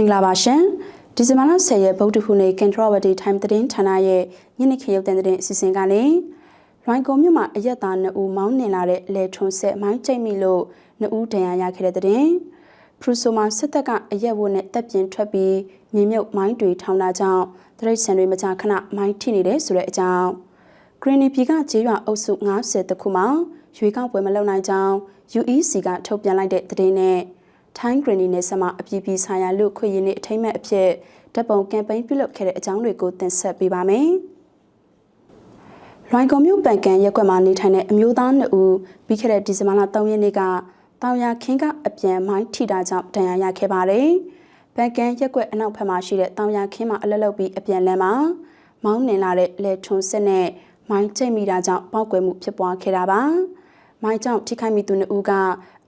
င်္ဂလာပါရှင်ဒီဇင်ဘာလ10ရက်ဗုဒ္ဓဟူးနေ့ကန်ထရဝတီ time သတင်းဌာနရဲ့ညနေခရုပ်သံသတင်းအစီအစဉ်ကနေလွိုင်ကုံမြို့မှာအရက်သား2ဦးမောင်းနှင်လာတဲ့လေထွန်းဆက်မိုင်းကျိတ်မိလို့2ဦးဒဏ်ရာရခဲ့တဲ့တဲ့ဖရူဆိုမှာစစ်တပ်ကအရက်ဝတ်နဲ့တပ်ပြင်းထွက်ပြီးမြေမြုပ်မိုင်းတွေထောင်တာကြောင့်တရိတ်ဆန်တွေမကြာခဏမိုင်းထိနေတယ်ဆိုတဲ့အကြောင်းဂရင်းနီပြည်ကကျေးရွာအုပ်စု90တခုမှာရွေးကောက်ပွဲမလုပ်နိုင်ကြောင်း UEC ကထုတ်ပြန်လိုက်တဲ့သတင်းနဲ့ ထိုင်းဂရင်းနီနယ်ဆက်မှာအပြည်ပြည်ဆိုင်ရာလူခွင့်ရင်းနှင့်အထိမ်းအမှတ်အဖြစ်ဓာတ်ပုံကမ်ပိန်းပြုလုပ်ခဲ့တဲ့အကြောင်းတွေကိုတင်ဆက်ပေးပါမယ်။လွိုင်ကော်မြို့ပန်ကန်ရက်ကွက်မှာနေထိုင်တဲ့အမျိုးသား2ဦးပြီးခဲ့တဲ့ဒီဇင်ဘာလ3ရက်နေ့ကတောင်ရခင်းကအပြန်မိုင်းထိတာကြောင့်ဒဏ်ရာရခဲ့ပါတယ်။ပန်ကန်ရက်ကွက်အနောက်ဘက်မှာရှိတဲ့တောင်ရခင်းမှာအလက်လုပ်ပြီးအပြန်လမ်းမှာမောင်းနှင်လာတဲ့လေထွန်းစစ်နဲ့မိုင်းကျိတ်မိတာကြောင့်ပောက်ကွယ်မှုဖြစ်ပွားခဲ့တာပါ။ မိုင်းကြောင့်ထိခိုက်မိသူ2ဦးက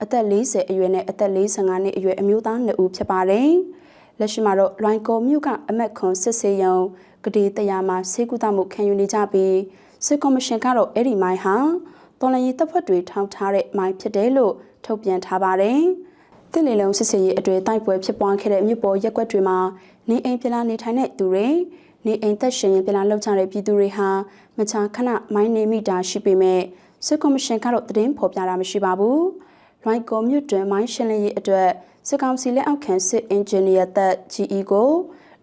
အသက်40အရွယ်နဲ့အသက်45နှစ်အရွယ်အမျိုးသား2ဦးဖြစ်ပါတယ်။လက်ရှိမှာတော့လွိုင်ကော်မြို့ကအမက်ခွန်စစ်ဆေးရုံကတိတရားမှာစေကူတာမှုခံယူနေကြပြီးစစ်ကော်မရှင်ကတော့အဲ့ဒီမိုင်းဟာတော်လန်ရေးတပ်ဖွဲ့တွေထောက်ထားတဲ့မိုင်းဖြစ်တယ်လို့ထုတ်ပြန်ထားပါတယ်။တစ်လီလုံးစစ်ဆေးရေးအတွေ့တိုက်ပွဲဖြစ်ပွားခဲ့တဲ့မြို့ပေါ်ရက်ကွက်တွေမှာနေအိမ်ပြလာနေထိုင်တဲ့သူတွေနေအိမ်သက်ရှင်ရင်ပြလာလောက်ကြတဲ့ပြည်သူတွေဟာမချာခဏမိုင်းနေမိတာရှိပေမဲ့ စစ်ကော်မရှင်ကတော့တည်င်းဖော်ပြတာမရှိပါဘူး။လွိုင်ကော်မြို့တွင်မိုင်းရှင်းလင်းရေးအတွက်စစ်ကောင်စီလက်အောက်ခံစစ်အင်ဂျင်နီယာသက် GE ကို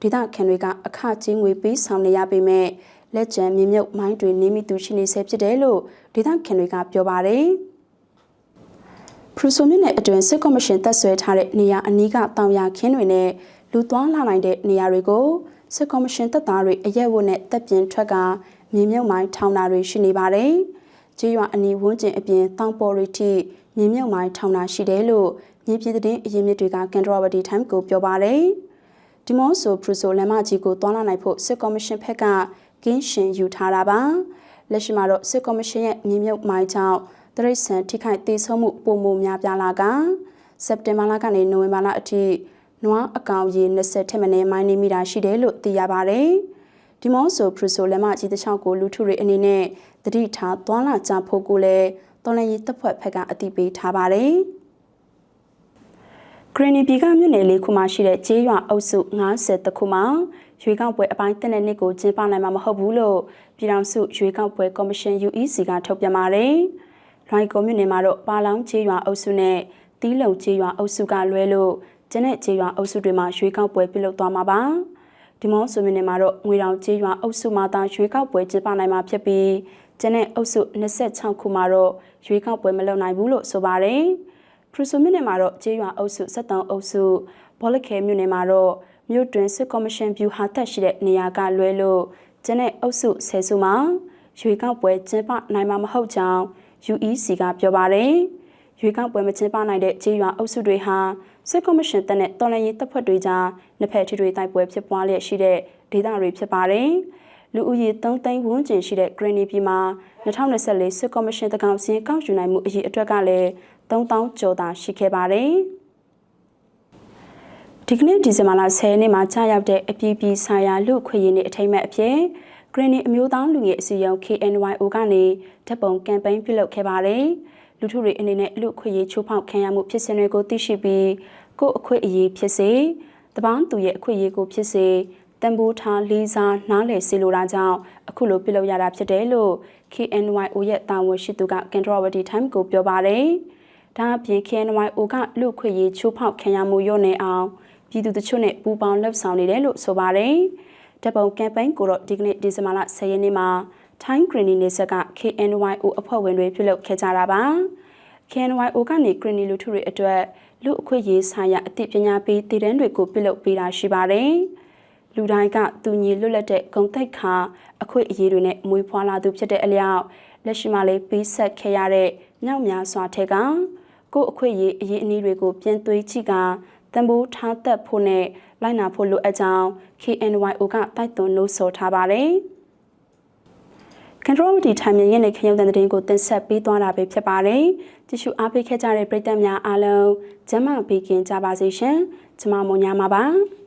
ဒေသခံတွေကအခကြီးငွေပေးဆောင်နေရပေမဲ့လက်ကျန်မြေမြုပ်မိုင်းတွေနေမိသူရှိနေဆဲဖြစ်တယ်လို့ဒေသခံတွေကပြောပါတယ်။ပရူဆိုမြစ်နယ်အတွင်းစစ်ကော်မရှင်တပ်ဆွဲထားတဲ့နေရာအနီးကတောင်ရခင်းတွေနဲ့လူသွားလာနိုင်တဲ့နေရာတွေကိုစစ်ကော်မရှင်တပ်သားတွေအရက်ဝတ်နဲ့တပ်ပြင်းထွက်ကမြေမြုပ်မိုင်းထောင်တာတွေရှိနေပါတယ်။ ကျေးရွာအနီးဝန်းကျင်အပြင်တောင်ပေါ်ရီထိမြေမြုပ်မိုင်းထောင်တာရှိတယ်လို့မြေပြည်သတင်းအရင်းမြစ်တွေကကန်ဒရဝတီ time ကိုပြောပါတယ်။ဒီမော့ဆိုပရူဆိုလမ်းမကြီးကိုတွားလာနိုင်ဖို့စစ်ကော်မရှင်ဘက်ကကင်းရှင်ယူထားတာပါ။လက်ရှိမှာတော့စစ်ကော်မရှင်ရဲ့မြေမြုပ်မိုင်းကြောင့်တရိတ်ဆန်ထိခိုက်သေးဆုံးမှုပုံမှုများပြားလာကစက်တင်ဘာလကနေနိုဝင်ဘာလအထိနွားအကောင်ရေ20ထက်မနည်းမိုင်းနေမိတာရှိတယ်လို့သိရပါတယ်။ဒီမော့ဆိုပရူဆိုလမ်းမကြီးတစ်ချောင်းကိုလူထုတွေအနေနဲ့ တတိထားသွားလာကြဖို့ကိုလည်းတော်လန်ရေးတပ်ဖွဲ့ဘက်ကအတိပေးထားပါတယ်။ဂရနီပီကမြို့နယ်လေးခုမှရှိတဲ့ကျေးရွာအုပ်စု90တခုမှရွေးကောက်ပွဲအပိုင်းတက်တဲ့နှစ်ကိုကျင်းပနိုင်မှာမဟုတ်ဘူးလို့ပြည်ထောင်စုရွေးကောက်ပွဲကော်မရှင် UEC ကထုတ်ပြန်ပါတယ်။လွိုင်ကော်မြို့နယ်မှာတော့ပါလောင်ကျေးရွာအုပ်စုနဲ့တီးလုံကျေးရွာအုပ်စုကလွဲလို့ကျန်တဲ့ကျေးရွာအုပ်စုတွေမှာရွေးကောက်ပွဲပြုလုပ်သွားမှာပါ။ဒီမော့ဆိုမြို့နယ်မှာတော့ငွေတောင်ကျေးရွာအုပ်စုမှာသာရွေးကောက်ပွဲကျင်းပနိုင်မှာဖြစ်ပြီး ကျန်တဲ့အုပ်စု26ခုမှာတော့ရွေးကောက်ပွဲမလုပ်နိုင်ဘူးလို့ဆိုပါတယ်။ဖရူဆိုမြို့နယ်မှာတော့ကျေးရွာအုပ်စု73အုပ်စုဘောလခဲမြို့နယ်မှာတော့မြို့တွင်စစ်ကော်မရှင်ဗျူဟာတက်ရှိတဲ့နေရာကလွဲလို့ကျန်တဲ့အုပ်စုဆယ်စုမှာရွေကောက်ပွဲကျင်းပနိုင်မှာမဟုတ်ကြောင်း UEC ကပြောပါတယ်။ရွေကောက်ပွဲမကျင်းပနိုင်တဲ့ကျေးရွာအုပ်စုတွေဟာစစ်ကော်မရှင်တပ်နဲ့တော်လှန်ရေးတပ်ဖွဲ့တွေကြားနှစ်ဖက်ထိတွေ့တိုက်ပွဲဖြစ်ပွားလျက်ရှိတဲ့ဒေသတွေဖြစ်ပါတယ်။ လူဦးရေ3သိန်းဝန်းကျင်ရှိတဲ့ Green ပြည်မှာ2024စစ်ကော်မရှင်တကောင်စီကောက်ယူနိုင်မှုအရေးအတွက်ကလည်း3000ကျော်သာရှိခဲ့ပါတယ်။ဒီကနေ့ဒီဇင်ဘာလ10ရက်နေ့မှာကြာရောက်တဲ့အပြည်ပြည်ဆိုင်ရာလူခွေရင်းနှင့်အထိမ်းအမှတ်အဖြစ် Green အမျိုးသားလူငယ်အစည်းအရုံး KNYO ကနေဓာတ်ပုံကမ်ပိန်းပြုလုပ်ခဲ့ပါတယ်။လူထုတွေအနေနဲ့လူခွေရချိုးဖောက်ခံရမှုဖြစ်စဉ်တွေကိုသိရှိပြီးကိုယ့်အခွင့်အရေးဖြစ်စေတပန်းသူရဲ့အခွင့်အရေးကိုဖြစ်စေ တန်ဖိုးထားလေးစားနားလည်စေလိုတာကြောင့်အခုလိုပြုလုပ်ရတာဖြစ်တယ်လို့ KNYO ရဲ့တာဝန်ရှိသူက Canterbury Time ကိုပြောပါတယ်။ဒါအပြင် KNYO ကလူခွေရေးချိုးဖောက်ခံရမှုရော့နေအောင်ပြည်သူတချို့နဲ့ပူးပေါင်းလှုပ်ဆောင်နေတယ်လို့ဆိုပါတယ်။တပုံကမ်ပိန်းကိုတော့ဒီကနေ့ဒီဇင်ဘာလ10ရက်နေ့မှာ Time Green နေဆက်က KNYO အဖွဲ့ဝင်တွေပြုလုပ်ခဲ့ကြတာပါ။ KNYO ကနေ Green လူထုတွေအတွက်လူအခွင့်အရေးဆိုင်ရာအသိပညာပေးတည်တန်းတွေကိုပြုလုပ်ပေးတာရှိပါတယ်။ လူတိုင်းကသူညီလွတ်လပ်တဲ့ဂုံတိတ်ခါအခွင့်အရေးတွေနဲ့မွေးဖွားလာသူဖြစ်တဲ့အလျောက်လက်ရှိမှလေးပေးဆက်ခဲ့ရတဲ့မြောက်များစွာထက်ကကို့အခွင့်အရေးအရေးအနည်းတွေကိုပြင်သွေးချိကတံပိုးထားသက်ဖို့နဲ့လိုက်နာဖို့လိုအပ်ကြောင်း KNYO ကတိုက်တွန်းလို့ဆိုထားပါတယ်။ကန်ထရိုမတီထိုင်မြင့်ရဲ့နေခရုံတဲ့တဲ့ကိုတင်ဆက်ပေးသွားတာပဲဖြစ်ပါတယ်။ကြည့်ရှုအားပေးခဲ့ကြတဲ့ပရိသတ်များအားလုံးကျမဘေးကင်းကြပါစေရှင်။ကျမမုံညာပါပါ။